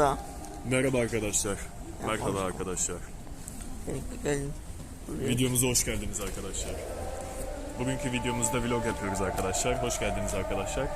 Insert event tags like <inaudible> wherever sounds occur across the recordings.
ada. Merhaba arkadaşlar. Merhaba arkadaşlar. Gelin. Videomuza hoş geldiniz arkadaşlar. Bugünkü videomuzda vlog yapıyoruz arkadaşlar. Hoş geldiniz arkadaşlar.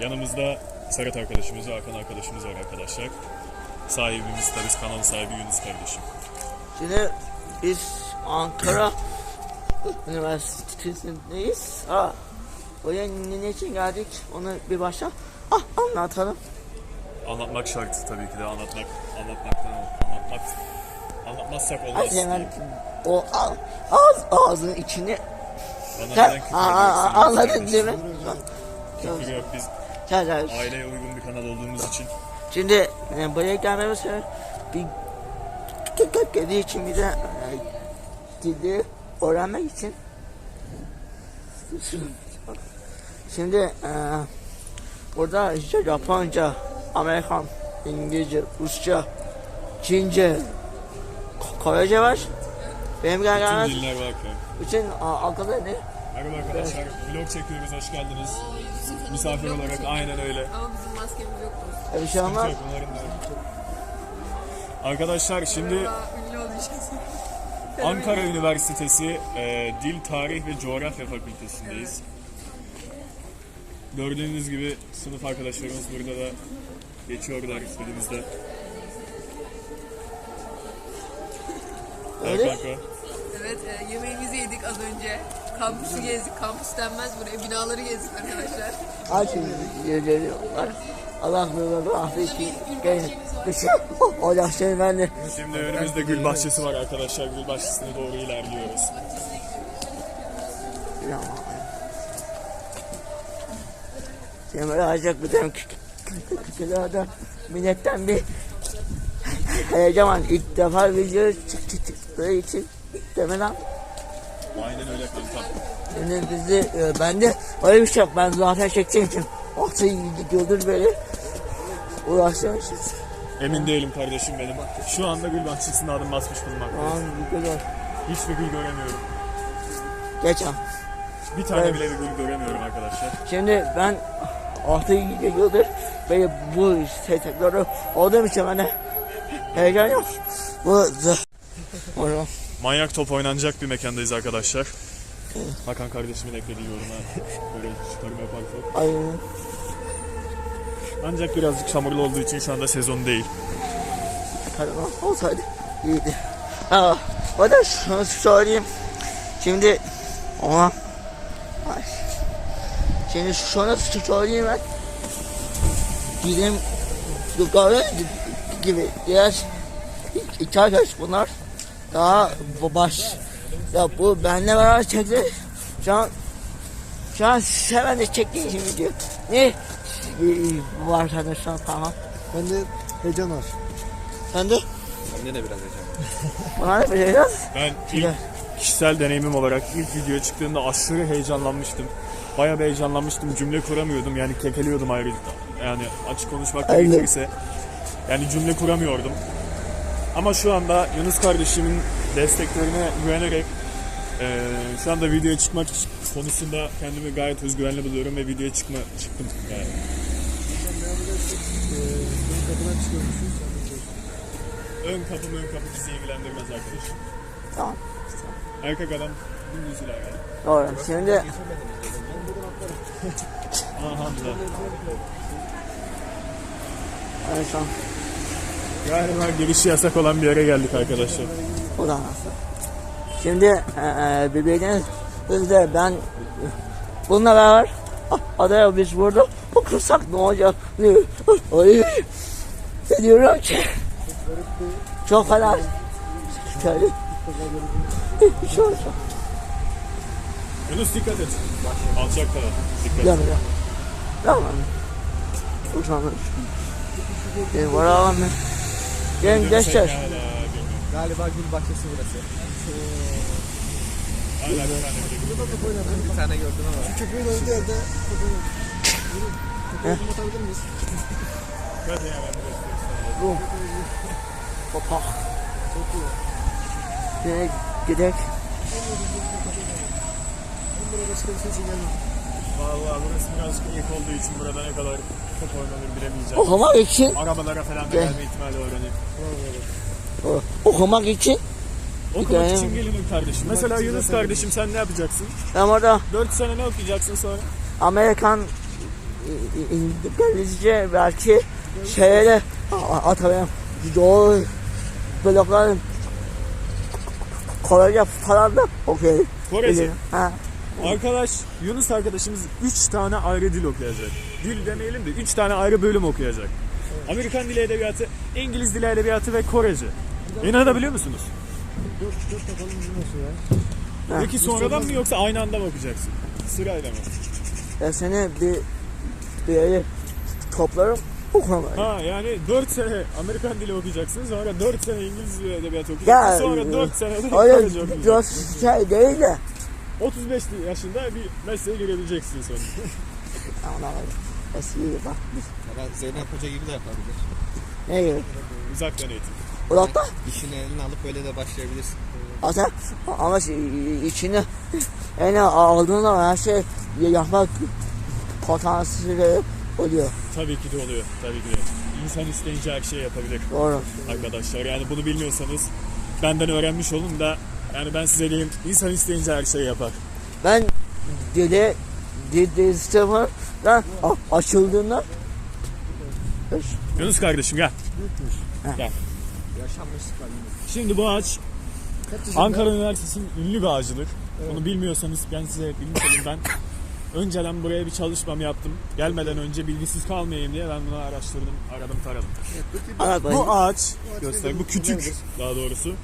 Yanımızda Serhat arkadaşımız ve Hakan arkadaşımız var arkadaşlar. Sahibimiz tabii kanal sahibi Yunus kardeşim. Şimdi biz Ankara <clears throat> Üniversitesi'ndeyiz. Ha, buraya ne için geldik onu bir başta ah, anlatalım. Anlatmak şart tabii ki de anlatmak anlatmaktan anlatmak anlatmazsak olmaz. Hadi hemen o al, ağız ağzının içine Bana sen küfür aa, anladın değil mi? Küfür yok biz aileye uygun bir kanal olduğumuz için. Şimdi e, buraya gelmemiz bir tık dediği için bir de e, dili öğrenmek için. Şimdi e, burada işte Japonca, Amerikan, İngilizce, Rusça, Çince, Ko- Korece var. Benim gelmez. diller var ki. Bütün a- akıllı ne? Merhaba arkadaşlar. Vlog çekiyoruz. Hoş geldiniz. Misafir olarak aynen öyle. Ama bizim maskemiz yoktu. E, Bir şey olmaz. Yok, yok. Arkadaşlar şimdi. Ankara Üniversitesi e, Dil, Tarih ve Coğrafya Fakültesindeyiz. Gördüğünüz gibi sınıf arkadaşlarımız burada da geçiyorlar istediğimizde. Öyle. Evet kanka. Evet, e, yemeğimizi yedik az önce. Kampüsü gezdik. Kampüs denmez buraya. Binaları gezdik arkadaşlar. Aç yerleri var. Allah böyle affet ki gelin. Bir şey şey ben de. Şimdi önümüzde gül bahçesi var arkadaşlar. Gül bahçesine doğru ilerliyoruz. Şimdi böyle acayip bir tane küçülerde milletten bir heyecan var. İlk defa video çık çık çıktığı için demeden Aynen öyle kanka. Şimdi bizi e, ben de öyle bir şey yok. Ben zaten çektiğim için Orta gördür beni uğraşıyormuşuz. Emin değilim kardeşim benim. Şu anda gül bahçesine adım basmış bulunmaktayız. Tamam bu kadar. Hiçbir gül göremiyorum. Geç al. Bir tane Evet. bile bir gül göremiyorum arkadaşlar. Şimdi ben 6 yıldır böyle bu sektörü olduğum için bana heyecan yok. Bu Manyak top oynanacak bir mekandayız arkadaşlar. Hakan kardeşimin eklediği yoruma böyle çıkarım yaparsak. ay Ancak birazcık çamurlu olduğu için şu anda sezon değil. karavan olsaydı iyiydi. Ha, o da şunu söyleyeyim. Şimdi ona. Şimdi şunu söyleyeyim ben. Bizim yukarı gibi diğer iki arkadaş bunlar daha bu baş ya bu benle beraber çekti. Şu an şu an hemen de çektiği için video. Ne? Bu var sende şu an tamam. Bende heyecan var. Sen de? Bende de biraz heyecan. Bana ne yapacağız? Ben ilk kişisel deneyimim olarak ilk video çıktığında aşırı heyecanlanmıştım. Bayağı bir heyecanlanmıştım. Cümle kuramıyordum. Yani kekeliyordum ayrıca. Yani açık konuşmak Aynen. gerekirse. Yani cümle kuramıyordum. Ama şu anda Yunus kardeşimin desteklerine güvenerek eee, şu anda videoya çıkmak konusunda kendimi gayet özgüvenli buluyorum ve videoya çıkma çıktım yani. Ön kapı ön kapı bizi ilgilendirmez arkadaş. Tamam. Erkek adam. Doğru. Şimdi Aha da. en son Galiba girişi yasak olan bir yere geldik arkadaşlar. o da nasıl? Şimdi eee bebeğiniz hızlı ben bununla beraber ah, adaya biz burada okursak ne olacak? Ay, diyorum ki? Çok fena. Şöyle. Şöyle. Yunus dikkat et. Alçak taraf. Dikkat et. Yanıyor. Tamam. Utanmış. Benim var ağam ben. Gelin gençler. Galiba gül bahçesi burası. Hala bir tane bile Bir tane gördüm ama. Köpeğin öldüğü yerde köpeğin atabilir miyiz? Dikkat et hemen burası. Hoppa. Nereye gidek? Ben buraya başka bir şey için gelmedim. Vallahi burası birazcık ilk olduğu için burada ne kadar top oynanır bilemeyeceğim. Okumak için, Arabalara falan da Gel. gelme ihtimali öğrenir. o- okumak için Okumak için gelinir kardeşim. Mesela için Yunus zaten kardeşim sen ne yapacaksın? ben orada 4 sene ne okuyacaksın sonra? Amerikan İ- İ- İngilizce belki şeyleri atarım. Doğru blokların Korece falan da okuyayım. Korece. Ha. Arkadaş Yunus arkadaşımız 3 tane ayrı dil okuyacak. Dil demeyelim de 3 tane ayrı bölüm okuyacak. Amerikan dili edebiyatı, İngiliz dili edebiyatı ve Korece. İnanabiliyor musunuz? Dört, dört bakalım nasıl ya? Ha. Peki sonradan mı yoksa aynı anda mı okuyacaksın? Sırayla mı? Ben seni bir bir yere toplarım okumam. Ha yani 4 sene Amerikan dili okuyacaksın sonra 4 sene İngiliz dili edebiyatı Ya, okuyacaksın sonra 4 sene de Öyle Korece okuyacaksın. biraz şey değil de. 35 yaşında bir mesleğe girebileceksin sonra. <laughs> Eski bak. Ya da Zeynep Hoca gibi de yapabilir. Ne gibi? Uzaktan eğitim. Ulakta İşini eline alıp böyle de başlayabilirsin. ata ama şey, içine en aldığında her şey yapmak potansiyeli oluyor. Tabii ki de oluyor. Tabii ki de. İnsan isteyince her şeyi yapabilir. Doğru. arkadaşlar. Yani bunu bilmiyorsanız benden öğrenmiş olun da yani ben size diyeyim insan isteyince her şeyi yapar. Ben dili dil sıfırdan açıldığında Yunus kardeşim gel. Yaşanmış Şimdi bu ağaç? Ankara Üniversitesi'nin ünlü bir ağacıdır. Bunu bilmiyorsanız ben size bilmiş ben. Önceden buraya bir çalışmam yaptım. Gelmeden önce bilgisiz kalmayayım diye ben bunu araştırdım, aradım, taradım. anlat Bu ağaç, göster, bu kütük daha doğrusu.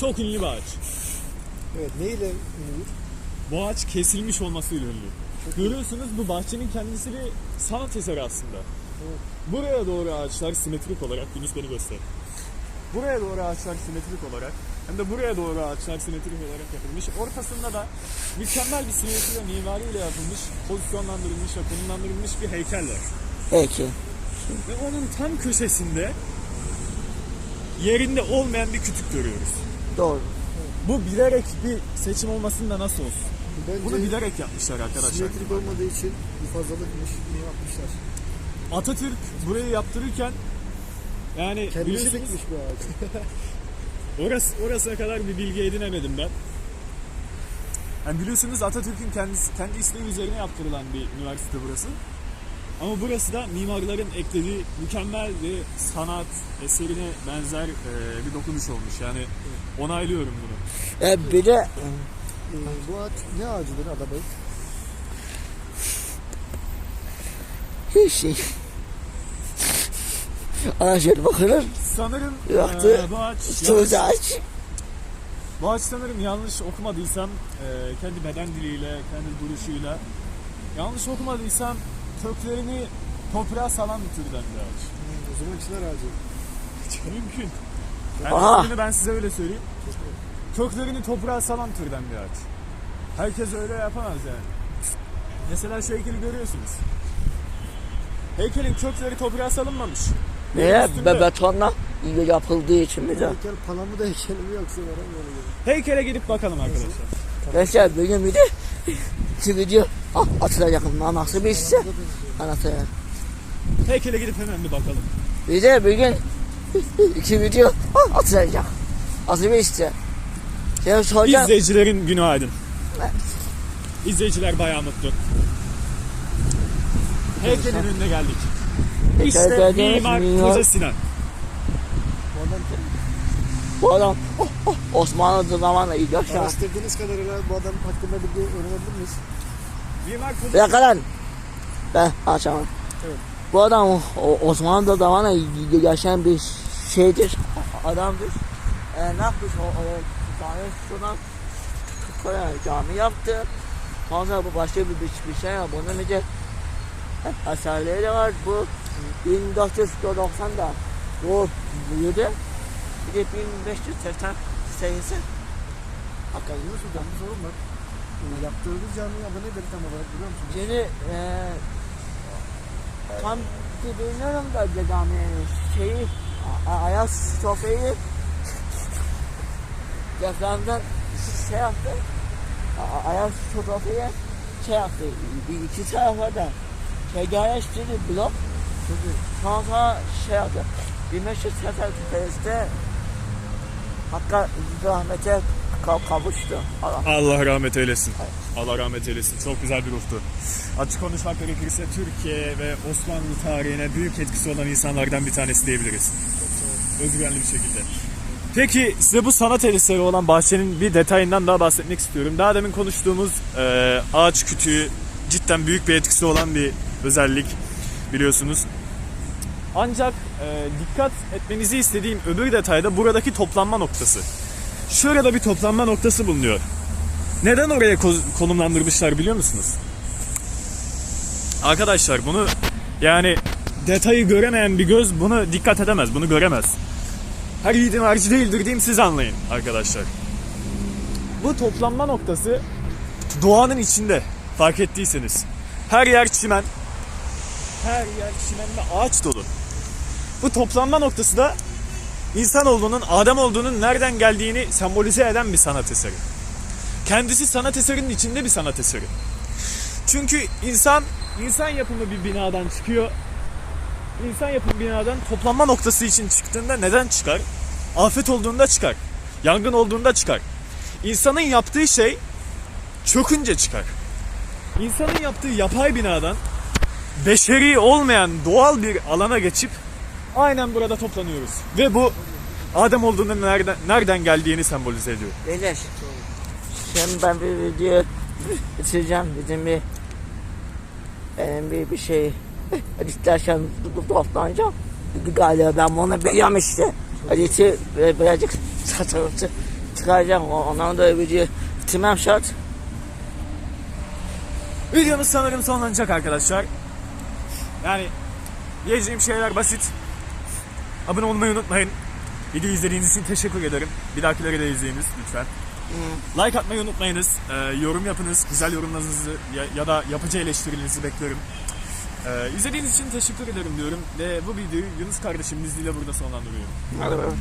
Çok ünlü bir ağaç. Evet neyle ünlü? Bu ağaç kesilmiş olmasıyla ünlü. Görüyorsunuz bu bahçenin kendisi bir sanat eseri aslında. Buraya doğru ağaçlar simetrik olarak, Yunus beni göster. Buraya doğru ağaçlar simetrik olarak hem de buraya doğru ağaçlar simetrik olarak yapılmış. Ortasında da mükemmel bir simetri ve mimariyle yapılmış, pozisyonlandırılmış ve konumlandırılmış bir heykel var. Peki. Ve onun tam köşesinde yerinde olmayan bir kütük görüyoruz. Doğru. Bu bilerek bir seçim olmasın da nasıl olsun? Bence Bunu bilerek yapmışlar arkadaşlar. simetrik olmadığı için bir fazlalıkmış. Ne yapmışlar? Atatürk burayı yaptırırken yani Kendisi dikmiş bu ağacı. <laughs> orası, orasına kadar bir bilgi edinemedim ben. Yani biliyorsunuz Atatürk'ün kendisi, kendi isteği üzerine yaptırılan bir üniversite burası. Ama burası da mimarların eklediği mükemmel bir sanat eserine benzer e, bir dokunuş olmuş. Yani onaylıyorum bunu. E, bir de Ee, bu ağaç ne ağacıdır Adabey? hiç şey. Şöyle bakılır. Sanırım Yaktı. e, bu ağaç Söz ağaç. Bu ağaç sanırım yanlış okumadıysam e, kendi beden diliyle, kendi duruşuyla yanlış okumadıysam köklerini toprağa salan bir türden bir ağaç. O zaman çınar ağacı. Mümkün. Yani ben size öyle söyleyeyim. Köklerini toprağa salan türden bir ağaç. Herkes öyle yapamaz yani. Mesela şu heykeli görüyorsunuz. Heykelin kökleri toprağa salınmamış. Neye? Üstünde- Be betonla yapıldığı için bir de. Heykel palamı da heykeli mi yoksa var gibi. Heykele gidip bakalım arkadaşlar. Mesela bir gün bir de <laughs> iki video ah, atılacak. Nasıl bir işse anlatayım. Heykele gidip hemen bir bakalım. Bir de bir gün <laughs> iki video ah, atılacak. Nasıl bir işse. Sen soracağım. İzleyicilerin günü aydın. Evet. İzleyiciler bayağı mutlu. Heykelin önüne geldik. İşte Heykel Mimar mimar. Koca Sinan. Bu adam kim? Bu adam oh, oh, Osmanlı zamanında yaşa. Araştırdığınız kadarıyla bu adam hakkında bilgi öğrenebilir miyiz? Dakika lan. Ben açamam. Evet. Bu adam o, o Osmanlı zamanında yaşayan bir şeydir. Adamdır. E, ne yapmış o, o tane şuradan Kore'ye cami yaptı. Ondan bu başka bir, bir, bir şey var. Bunun bir de eserleri var. Bu 1490'da doğup büyüdü. Bir de 1588 Hakan Yunus Hocam bir sorun var. Ee, Yaptığınız cami adı nedir tam olarak biliyor musunuz? Şimdi e, tam bilmiyorum da caminin şeyi A- Ayas Sofya'yı depremden şey yaptı. A- Ayas Sofya'ya şey yaptı. Bir iki tarafa da yerleştirdi blok. Sonra sonra şey yaptı. 1500 seferiste hatta rahmete ka- kavuştu. Allah. Allah rahmet eylesin. Allah rahmet eylesin. Çok güzel bir ruhtu. Açık konuşmak gerekirse Türkiye ve Osmanlı tarihine büyük etkisi olan insanlardan bir tanesi diyebiliriz. Özgüvenli bir şekilde. Peki size bu sanat eseri olan bahçenin bir detayından daha bahsetmek istiyorum. Daha demin konuştuğumuz e, ağaç kütüğü cidden büyük bir etkisi olan bir özellik biliyorsunuz. Ancak e, dikkat etmenizi istediğim öbür detayda buradaki toplanma noktası. Şurada bir toplanma noktası bulunuyor. Neden oraya ko- konumlandırmışlar biliyor musunuz? Arkadaşlar bunu yani detayı göremeyen bir göz bunu dikkat edemez, bunu göremez. Her yiğidin harcı değildir diyeyim siz anlayın arkadaşlar. Bu toplanma noktası doğanın içinde fark ettiyseniz. Her yer çimen, her yer çimen ve ağaç dolu. Bu toplanma noktası da insanoğlunun, Adem olduğunun nereden geldiğini sembolize eden bir sanat eseri. Kendisi sanat eserinin içinde bir sanat eseri. Çünkü insan, insan yapımı bir binadan çıkıyor. İnsan yapımı binadan toplanma noktası için çıktığında neden çıkar? Afet olduğunda çıkar. Yangın olduğunda çıkar. İnsanın yaptığı şey çökünce çıkar. İnsanın yaptığı yapay binadan beşeri olmayan doğal bir alana geçip aynen burada toplanıyoruz. Ve bu Adem olduğunun nereden, nereden geldiğini sembolize ediyor. Beyler. Şimdi ben bir video bitireceğim. Bizim bir benim bir, bir şey hadi istersen toplanacağım. Galiba ben bunu biliyorum işte. Hadi iti birazcık satırıntı çıkaracağım. Ondan da video bitirmem şart. Videomuz sanırım sonlanacak arkadaşlar. Yani diyeceğim şeyler basit. Abone olmayı unutmayın. Videoyu izlediğiniz için teşekkür ederim. Bir dahakileri de izleyiniz lütfen. Like atmayı unutmayınız. Ee, yorum yapınız. Güzel yorumlarınızı ya, ya da yapıcı eleştirilerinizi bekliyorum. Ee, izlediğiniz için teşekkür ederim diyorum. Ve bu videoyu Yunus kardeşimin izniyle burada sonlandırıyorum. Hadi bakalım.